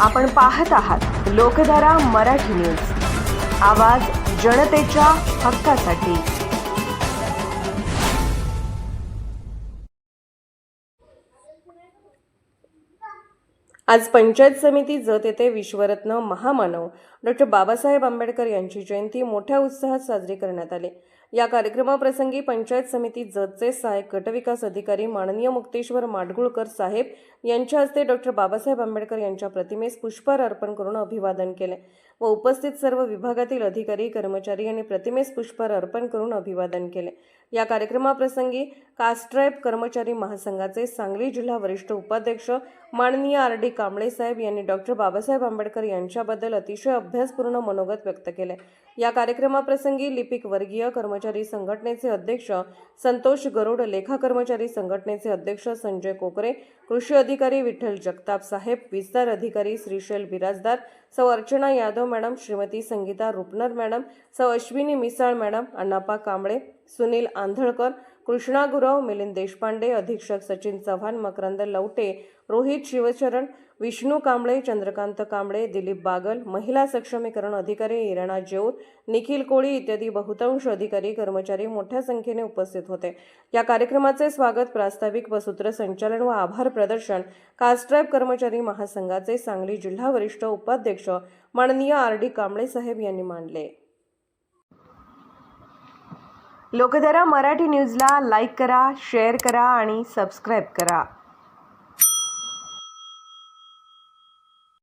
आपण पाहत आहात लोकधारा मराठी न्यूज. आवाज जनतेच्या हक्कासाठी. आज पंचायत समिती जत येथे विश्वरत्न महामानव. डॉक्टर बाबासाहेब आंबेडकर यांची जयंती मोठ्या उत्साहात साजरी करण्यात आली. या कार्यक्रमाप्रसंगी पंचायत समिती जतचे सहाय्यक गटविकास अधिकारी माननीय मुक्तेश्वर माडगुळकर साहेब यांच्या हस्ते डॉक्टर बाबासाहेब आंबेडकर यांच्या प्रतिमेस पुष्पहार अर्पण करून अभिवादन केले व उपस्थित सर्व विभागातील अधिकारी कर्मचारी यांनी प्रतिमेस पुष्पहार अर्पण करून अभिवादन केले. या कार्यक्रमाप्रसंगी कास्ट्राईब कर्मचारी महासंघाचे सांगली जिल्हा वरिष्ठ उपाध्यक्ष माननीय आर डी कांबळे साहेब यांनी डॉक्टर बाबासाहेब आंबेडकर यांच्याबद्दल अतिशय अभ्यासपूर्ण मनोगत व्यक्त केले. या कार्यक्रमाप्रसंगी लिपिक वर्गीय कर्मचारी संघटनेचे अध्यक्ष संतोष गरुड लेखा कर्मचारी संघटनेचे अध्यक्ष संजय कोकरे कृषी अधिकारी विठ्ठल जगताप साहेब विस्तार अधिकारी Shrishail Birajdar Sau Archana Yadav madam Shrimati Sangeeta Rupnar madam Sau Ashwini Misal madam Annappa Kamble Sunil Andhalkar Krishna Gurav Milind Deshpande अधीक्षक सचिन चव्हाण मकरंद लवटे रोहित शिवचरण विष्णू कांबळे चंद्रकांत कांबळे दिलीप बागल महिला सक्षमीकरण अधिकारी इराणा जेऊर निखिल कोळी इत्यादी बहुतांश अधिकारी कर्मचारी मोठ्या संख्येने उपस्थित होते. या कार्यक्रमाचे स्वागत प्रास्ताविक व सूत्रसंचालन व आभार प्रदर्शन कास्ट्राईब कर्मचारी महासंघाचे सांगली जिल्हा वरिष्ठ उपाध्यक्ष माननीय आर डी कांबळे साहेब यांनी मांडले लोकधारा मराठी न्यूजला लाईक करा शेअर करा आणि सबस्क्राईब करा.